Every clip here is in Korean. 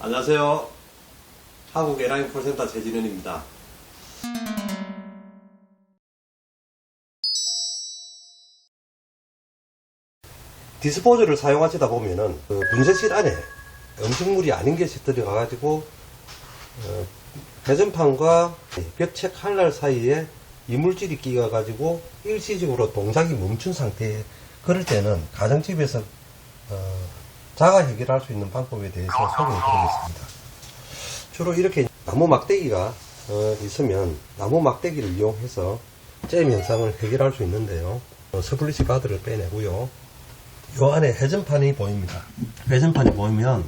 안녕하세요. 한국 에라인 콜센터 재진현입니다. 디스포저를 사용하시다 보면은 그 분쇄실 안에 음식물이 아닌 것이 들어가가지고 어, 배전판과 벽체 칼날 사이에 이물질이 끼어가지고 일시적으로 동작이 멈춘 상태에 그럴 때는 가정집에서 어, 자가 해결할 수 있는 방법에 대해서 소개해 드리겠습니다. 주로 이렇게 나무 막대기가 어, 있으면 나무 막대기를 이용해서 잼 현상을 해결할 수 있는데요. 어, 스플리시 가드를 빼내고요. 요 안에 회전판이 보입니다. 회전판이 보이면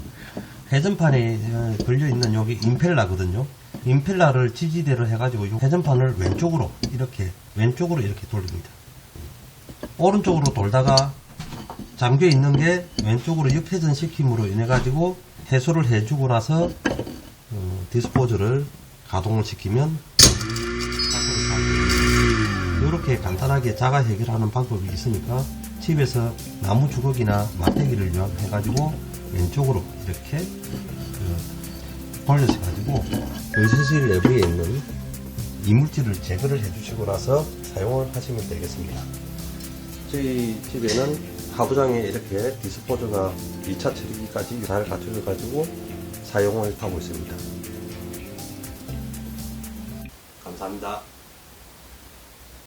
회전판에 어, 걸려있는 여기 임펠라거든요. 임펠라를 지지대로 해가지고 이 회전판을 왼쪽으로 이렇게 왼쪽으로 이렇게 돌립니다. 오른쪽으로 돌다가 잠겨 있는 게 왼쪽으로 역회전 시킴으로 인해 가지고 해소를 해주고 나서 어, 디스포저를 가동을 시키면 이렇게 간단하게 자가 해결하는 방법이 있으니까 집에서 나무 주걱이나 막대기를 이용해 가지고 왼쪽으로 이렇게 그 벌려서 가지고 의사실 내부에 있는 이물질을 제거를 해주시고 나서 사용을 하시면 되겠습니다. 저희 집에는 하부장에 이렇게 디스포저가 2차 처리기까지 잘 갖춰져 가지고 사용을 하고 있습니다. 감사합니다.